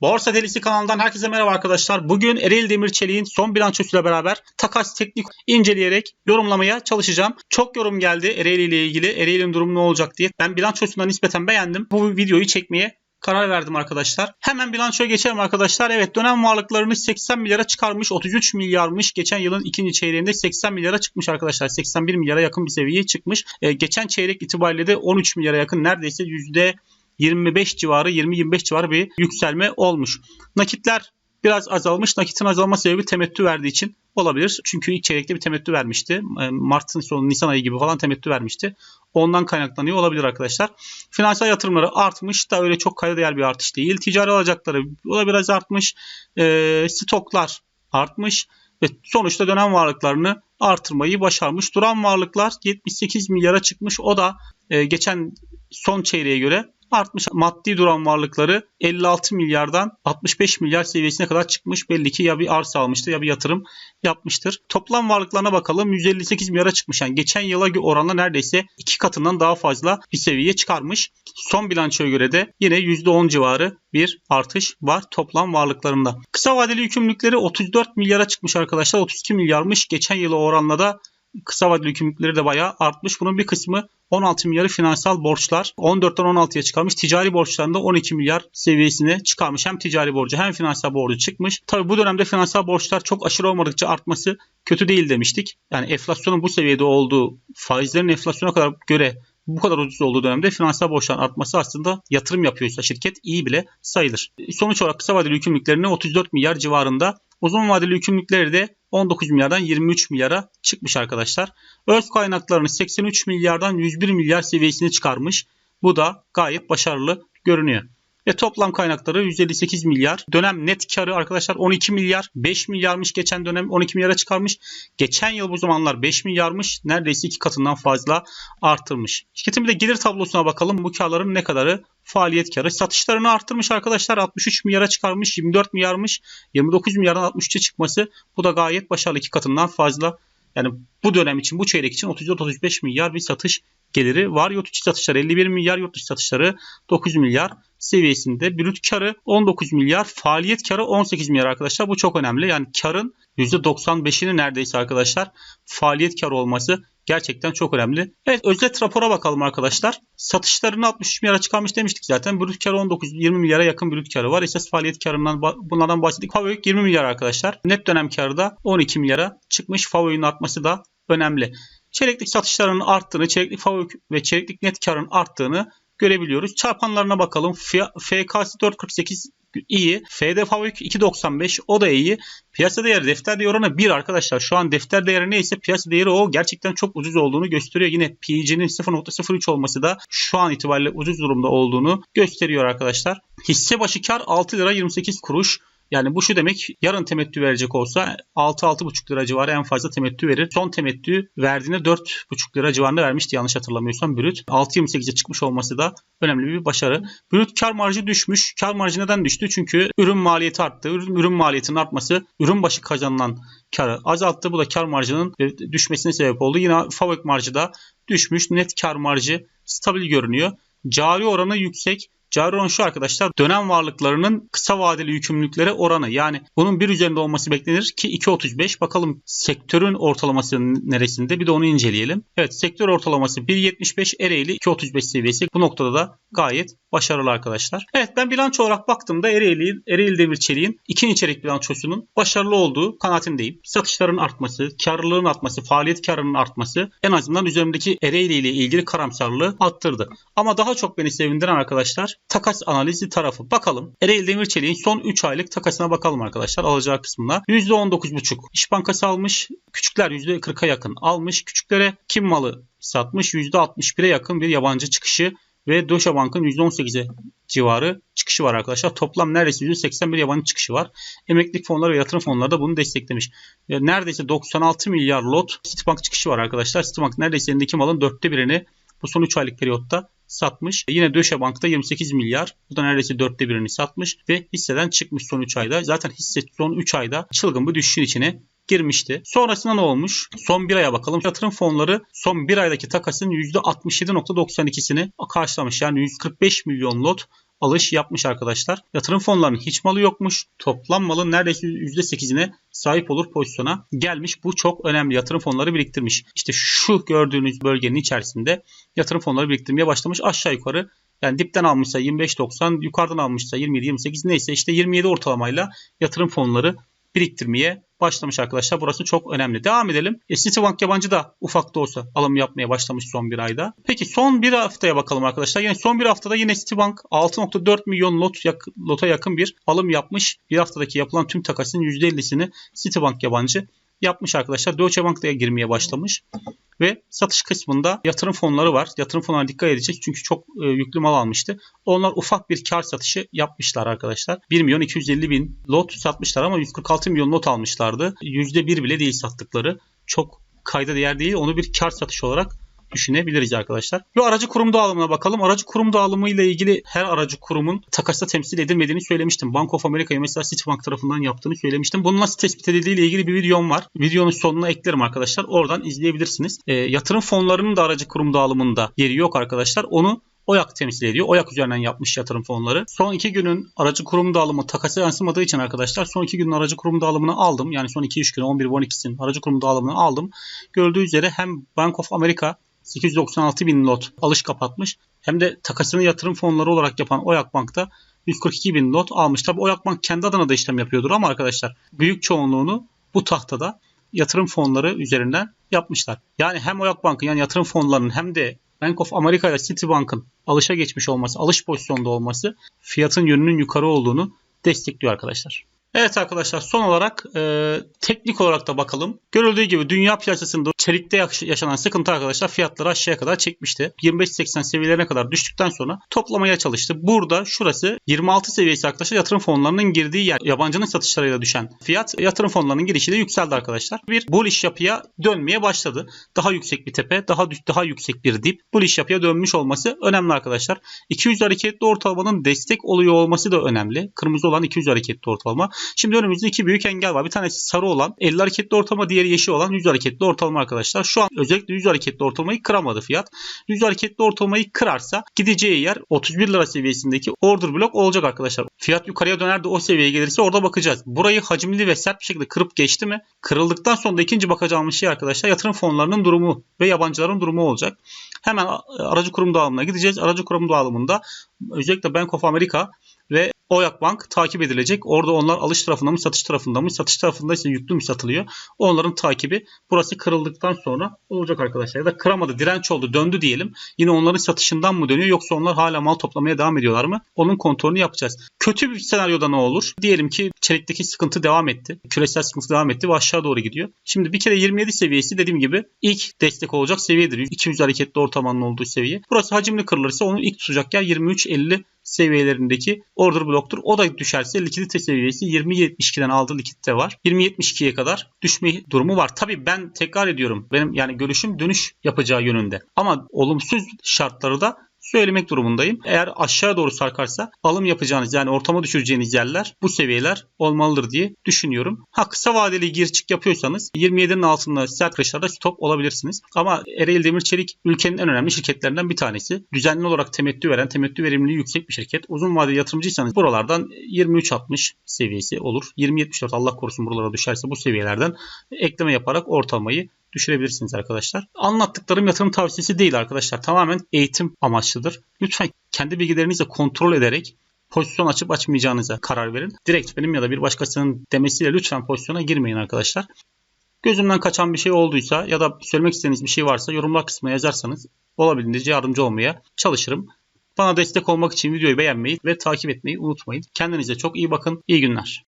Borsa Delisi kanalından herkese merhaba arkadaşlar. Bugün Ereğli Demir Çelik'in son bilançosuyla beraber takas teknik inceleyerek yorumlamaya çalışacağım. Çok yorum geldi Ereğli ile ilgili. Ereğli'nin durumu ne olacak diye. Ben bilançosunu nispeten beğendim. Bu videoyu çekmeye karar verdim arkadaşlar. Hemen bilançoya geçelim arkadaşlar. Evet dönem varlıklarını 80 milyara çıkarmış. 33 milyarmış. Geçen yılın ikinci çeyreğinde 80 milyara çıkmış arkadaşlar. 81 milyara yakın bir seviyeye çıkmış. Ee, geçen çeyrek itibariyle de 13 milyara yakın neredeyse yüzde 25 civarı 20-25 civarı bir yükselme olmuş. Nakitler biraz azalmış. Nakitin azalma sebebi temettü verdiği için olabilir. Çünkü ilk çeyrekte bir temettü vermişti. E, Mart'ın sonu Nisan ayı gibi falan temettü vermişti. Ondan kaynaklanıyor olabilir arkadaşlar. Finansal yatırımları artmış da öyle çok kayda değer bir artış değil. Ticari alacakları o da biraz artmış. E, stoklar artmış ve sonuçta dönem varlıklarını artırmayı başarmış. Duran varlıklar 78 milyara çıkmış. O da e, geçen son çeyreğe göre artmış. Maddi duran varlıkları 56 milyardan 65 milyar seviyesine kadar çıkmış. Belli ki ya bir arsa almıştır ya bir yatırım yapmıştır. Toplam varlıklarına bakalım 158 milyara çıkmış. Yani geçen yıla oranla neredeyse iki katından daha fazla bir seviyeye çıkarmış. Son bilançoya göre de yine %10 civarı bir artış var toplam varlıklarında. Kısa vadeli yükümlülükleri 34 milyara çıkmış arkadaşlar. 32 milyarmış. Geçen yıla oranla da kısa vadeli yükümlülükleri de bayağı artmış. Bunun bir kısmı 16 milyarı finansal borçlar 14'ten 16'ya çıkarmış. Ticari borçlarında 12 milyar seviyesine çıkarmış. Hem ticari borcu hem finansal borcu çıkmış. Tabi bu dönemde finansal borçlar çok aşırı olmadıkça artması kötü değil demiştik. Yani enflasyonun bu seviyede olduğu faizlerin enflasyona kadar göre bu kadar ucuz olduğu dönemde finansal borçların artması aslında yatırım yapıyorsa şirket iyi bile sayılır. Sonuç olarak kısa vadeli yükümlülüklerini 34 milyar civarında Uzun vadeli yükümlülükleri de 19 milyardan 23 milyara çıkmış arkadaşlar. Öz kaynaklarını 83 milyardan 101 milyar seviyesine çıkarmış. Bu da gayet başarılı görünüyor. Ve toplam kaynakları 158 milyar. Dönem net karı arkadaşlar 12 milyar. 5 milyarmış geçen dönem 12 milyara çıkarmış. Geçen yıl bu zamanlar 5 milyarmış. Neredeyse iki katından fazla artırmış. Şirketin bir de gelir tablosuna bakalım. Bu karların ne kadarı? Faaliyet karı. Satışlarını arttırmış arkadaşlar. 63 milyara çıkarmış. 24 milyarmış. 29 milyardan 63'e çıkması. Bu da gayet başarılı iki katından fazla. Yani bu dönem için bu çeyrek için 34-35 milyar bir satış geliri var. Yurt içi satışları 51 milyar, yurt dışı satışları 9 milyar seviyesinde. Brüt karı 19 milyar, faaliyet karı 18 milyar arkadaşlar. Bu çok önemli. Yani karın %95'ini neredeyse arkadaşlar faaliyet karı olması gerçekten çok önemli. Evet özet rapora bakalım arkadaşlar. Satışlarını 63 milyara çıkarmış demiştik zaten. Brüt karı 19-20 milyara yakın brüt karı var. Esas faaliyet karından bunlardan bahsettik. Favorik 20 milyar arkadaşlar. Net dönem karı da 12 milyara çıkmış. Favorin artması da önemli. Çeyreklik satışlarının arttığını, çeyreklik fabrik ve çeyreklik net karın arttığını görebiliyoruz. Çarpanlarına bakalım. FK'sı 4.48 iyi. FD Fabrik 2.95 o da iyi. Piyasa değeri defter değeri oranı 1 arkadaşlar. Şu an defter değeri neyse piyasa değeri o gerçekten çok ucuz olduğunu gösteriyor. Yine PEG'nin 0.03 olması da şu an itibariyle ucuz durumda olduğunu gösteriyor arkadaşlar. Hisse başı kar 6 lira 28 kuruş. Yani bu şu demek yarın temettü verecek olsa 6-6,5 lira civarı en fazla temettü verir. Son temettü verdiğinde 4,5 lira civarında vermişti yanlış hatırlamıyorsam brüt. 6.28'e çıkmış olması da önemli bir başarı. Brüt kar marjı düşmüş. Kar marjı neden düştü? Çünkü ürün maliyeti arttı. Ürün, ürün maliyetinin artması ürün başı kazanılan karı azalttı. Bu da kar marjının düşmesine sebep oldu. Yine fabrik marjı da düşmüş. Net kar marjı stabil görünüyor. Cari oranı yüksek. Cari şu arkadaşlar dönem varlıklarının kısa vadeli yükümlülüklere oranı. Yani bunun bir üzerinde olması beklenir ki 2.35. Bakalım sektörün ortalaması neresinde bir de onu inceleyelim. Evet sektör ortalaması 1.75 Ereğli 2.35 seviyesi. Bu noktada da gayet başarılı arkadaşlar. Evet ben bilanço olarak baktığımda Ereğli, Ereğli Demir Çelik'in ikinci çeyrek bilançosunun başarılı olduğu kanaatindeyim. Satışların artması, karlılığın artması, faaliyet karının artması en azından üzerimdeki Ereğli ile ilgili karamsarlığı arttırdı. Ama daha çok beni sevindiren arkadaşlar takas analizi tarafı. Bakalım Ereğli Demir Çelik'in son 3 aylık takasına bakalım arkadaşlar alacağı kısmına. %19,5 İş Bankası almış. Küçükler %40'a yakın almış. Küçüklere kim malı satmış? %61'e yakın bir yabancı çıkışı ve Deutsche Bank'ın %18'e civarı çıkışı var arkadaşlar. Toplam neredeyse %81 yabancı çıkışı var. Emeklilik fonları ve yatırım fonları da bunu desteklemiş. Neredeyse 96 milyar lot Citibank çıkışı var arkadaşlar. Citibank neredeyse elindeki malın dörtte birini bu son 3 aylık periyotta satmış. Yine Döşe Bank'ta 28 milyar. Bu da neredeyse dörtte birini satmış ve hisseden çıkmış son 3 ayda. Zaten hisse son 3 ayda çılgın bir düşüşün içine girmişti. Sonrasında ne olmuş? Son bir aya bakalım. Yatırım fonları son bir aydaki takasın %67.92'sini karşılamış. Yani 145 milyon lot alış yapmış arkadaşlar. Yatırım fonlarının hiç malı yokmuş. Toplam malın neredeyse %8'ine sahip olur pozisyona gelmiş. Bu çok önemli. Yatırım fonları biriktirmiş. İşte şu gördüğünüz bölgenin içerisinde yatırım fonları biriktirmeye başlamış. Aşağı yukarı yani dipten almışsa 25.90, yukarıdan almışsa 27-28 neyse işte 27 ortalamayla yatırım fonları biriktirmeye başlamış arkadaşlar. Burası çok önemli. Devam edelim. E, Citibank yabancı da ufak da olsa alım yapmaya başlamış son bir ayda. Peki son bir haftaya bakalım arkadaşlar. Yani son bir haftada yine Citibank 6.4 milyon lot yak, lota yakın bir alım yapmış. Bir haftadaki yapılan tüm takasın %50'sini Citibank yabancı yapmış arkadaşlar. Deutsche Bank da girmeye başlamış. Ve satış kısmında yatırım fonları var. Yatırım fonlarına dikkat edecek çünkü çok e, yüklü mal almıştı. Onlar ufak bir kar satışı yapmışlar arkadaşlar. 1 milyon 250 bin lot satmışlar ama 146 milyon lot almışlardı. %1 bile değil sattıkları. Çok kayda değer değil. Onu bir kar satışı olarak düşünebiliriz arkadaşlar. Ve aracı kurum dağılımına bakalım. Aracı kurum dağılımı ile ilgili her aracı kurumun takasta temsil edilmediğini söylemiştim. Bank of America'yı mesela Citibank tarafından yaptığını söylemiştim. Bunun nasıl tespit edildiği ile ilgili bir videom var. Videonun sonuna eklerim arkadaşlar. Oradan izleyebilirsiniz. E, yatırım fonlarının da aracı kurum dağılımında yeri yok arkadaşlar. Onu OYAK temsil ediyor. OYAK üzerinden yapmış yatırım fonları. Son iki günün aracı kurum dağılımı takasa yansımadığı için arkadaşlar son iki günün aracı kurum dağılımını aldım. Yani son 2-3 gün 11 12'sin aracı kurum dağılımını aldım. Gördüğü üzere hem Bank of America 896 bin lot alış kapatmış. Hem de takasını yatırım fonları olarak yapan Oyak Bank'ta 142 bin lot almış. Tabi Oyak Bank kendi adına da işlem yapıyordur ama arkadaşlar büyük çoğunluğunu bu tahtada yatırım fonları üzerinden yapmışlar. Yani hem Oyak Bank'ın yani yatırım fonlarının hem de Bank of America ile Citibank'ın alışa geçmiş olması, alış pozisyonda olması fiyatın yönünün yukarı olduğunu destekliyor arkadaşlar. Evet arkadaşlar son olarak e, teknik olarak da bakalım. Görüldüğü gibi dünya piyasasında çelikte yaşanan sıkıntı arkadaşlar fiyatları aşağıya kadar çekmişti. 25-80 seviyelerine kadar düştükten sonra toplamaya çalıştı. Burada şurası 26 seviyesi arkadaşlar yatırım fonlarının girdiği yer. Yabancının satışlarıyla düşen fiyat yatırım fonlarının girişiyle yükseldi arkadaşlar. Bir bullish yapıya dönmeye başladı. Daha yüksek bir tepe, daha daha yüksek bir dip. Bullish yapıya dönmüş olması önemli arkadaşlar. 200 hareketli ortalamanın destek oluyor olması da önemli. Kırmızı olan 200 hareketli ortalama. Şimdi önümüzde iki büyük engel var. Bir tanesi sarı olan 50 hareketli ortalama, diğeri yeşil olan 100 hareketli ortalama arkadaşlar. Şu an özellikle 100 hareketli ortalamayı kıramadı fiyat. 100 hareketli ortalamayı kırarsa gideceği yer 31 lira seviyesindeki order blok olacak arkadaşlar. Fiyat yukarıya döner de o seviyeye gelirse orada bakacağız. Burayı hacimli ve sert bir şekilde kırıp geçti mi? Kırıldıktan sonra da ikinci bakacağımız şey arkadaşlar yatırım fonlarının durumu ve yabancıların durumu olacak. Hemen aracı kurum dağılımına gideceğiz. Aracı kurum dağılımında özellikle Bank of America Oyak Bank takip edilecek. Orada onlar alış tarafında mı satış tarafında mı? Satış tarafında ise yüklü mü satılıyor? Onların takibi burası kırıldıktan sonra olacak arkadaşlar. Ya da kıramadı direnç oldu döndü diyelim. Yine onların satışından mı dönüyor yoksa onlar hala mal toplamaya devam ediyorlar mı? Onun kontrolünü yapacağız. Kötü bir senaryoda ne olur? Diyelim ki çelikteki sıkıntı devam etti. Küresel sıkıntı devam etti ve aşağı doğru gidiyor. Şimdi bir kere 27 seviyesi dediğim gibi ilk destek olacak seviyedir. 200 hareketli ortalamanın olduğu seviye. Burası hacimli kırılırsa onu ilk tutacak yer 23.50 seviyelerindeki order bloktur. O da düşerse likidite seviyesi 20.72'den aldığı likidite var. 20.72'ye kadar düşme durumu var. Tabi ben tekrar ediyorum. Benim yani görüşüm dönüş yapacağı yönünde. Ama olumsuz şartları da söylemek durumundayım. Eğer aşağı doğru sarkarsa alım yapacağınız yani ortama düşüreceğiniz yerler bu seviyeler olmalıdır diye düşünüyorum. Ha kısa vadeli gir çık yapıyorsanız 27'nin altında sert kırışlarda stop olabilirsiniz. Ama Ereğli Demir Çelik ülkenin en önemli şirketlerinden bir tanesi. Düzenli olarak temettü veren, temettü verimliliği yüksek bir şirket. Uzun vadeli yatırımcıysanız buralardan 23.60 seviyesi olur. 20.74 Allah korusun buralara düşerse bu seviyelerden ekleme yaparak ortalamayı düşürebilirsiniz arkadaşlar. Anlattıklarım yatırım tavsiyesi değil arkadaşlar. Tamamen eğitim amaçlıdır. Lütfen kendi bilgilerinizle kontrol ederek pozisyon açıp açmayacağınıza karar verin. Direkt benim ya da bir başkasının demesiyle lütfen pozisyona girmeyin arkadaşlar. Gözümden kaçan bir şey olduysa ya da söylemek istediğiniz bir şey varsa yorumlar kısmına yazarsanız olabildiğince yardımcı olmaya çalışırım. Bana destek olmak için videoyu beğenmeyi ve takip etmeyi unutmayın. Kendinize çok iyi bakın. İyi günler.